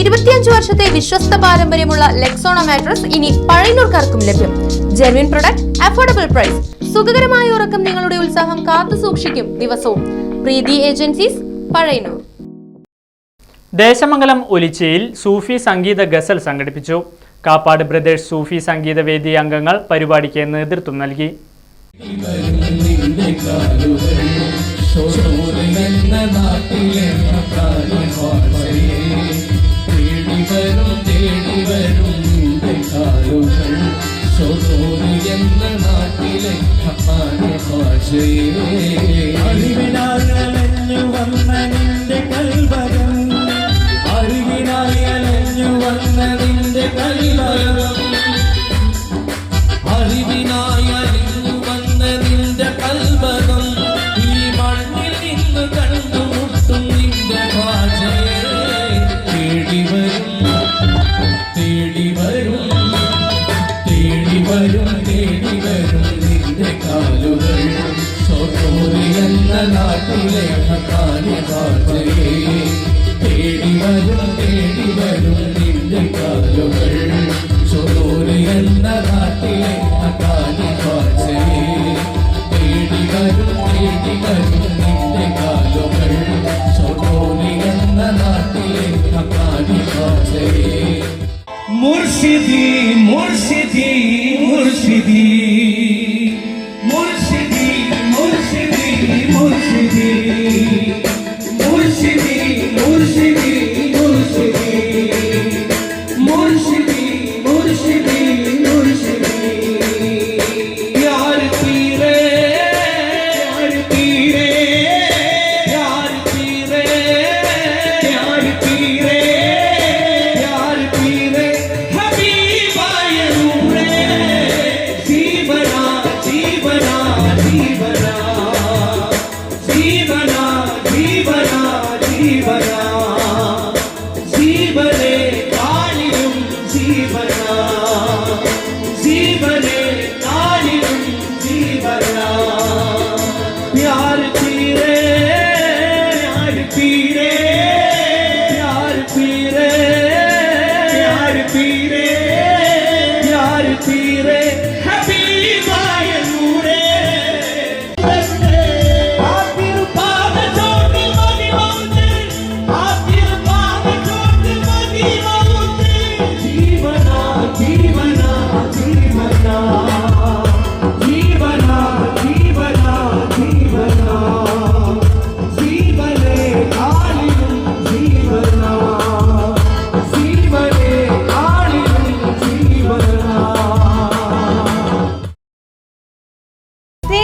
ഇരുപത്തിയഞ്ച് വർഷത്തെ വിശ്വസ്ത പാരമ്പര്യമുള്ള ലെക്സോണ മാട്രസ് ഇനി പഴയനൂർക്കാർക്കും ലഭ്യം. ജെർവിൻ പ്രൊഡക്റ്റ് അഫോർഡബിൾ പ്രൈസ് സുഖകരമായ ഉറക്കം നിങ്ങളുടെ ഉത്സാഹം കാത്തു സൂക്ഷിക്കും ദിവസവും. പ്രീതി ഏജൻസീസ് പഴയനൂർ ദേശമംഗലം ഒലിച്ചയിൽ സൂഫി സംഗീത ഗസൽ സംഘടിപ്പിച്ചു. കാപ്പാട് ബ്രദേഴ്സ് സൂഫി സംഗീതവേദി അംഗങ്ങൾ പരിപാടിക്ക് നേതൃത്വം നൽകി. എന്ന വരും തേടി വരും നിന്റെ കാലുകൾ ഷൊറൂര് എന്ന നാട്ടിലെ ഖപ്പാന്റെ ഭാഷയെ അറിവിനായലഞ്ഞു വന്ന നിന്റെ കൽവരം അറിവിനായി അലഞ്ഞു വന്ന നിന്റെ കൽവരം നാട്ടിലെ ഭാഷയെ തേടി വരും തേടി വരും നിന്റെ കാലുകൾ. ചോറ് എന്ന നാട്ടിലെ ഭാഷയെ തേടി വരും തേടി വരും നിന്റെ കാലുകൾ. ചോറ് എന്ന നാട്ടിലെ മുർഷിദി മുർഷിദി മുർഷിദി മുർഷിദി.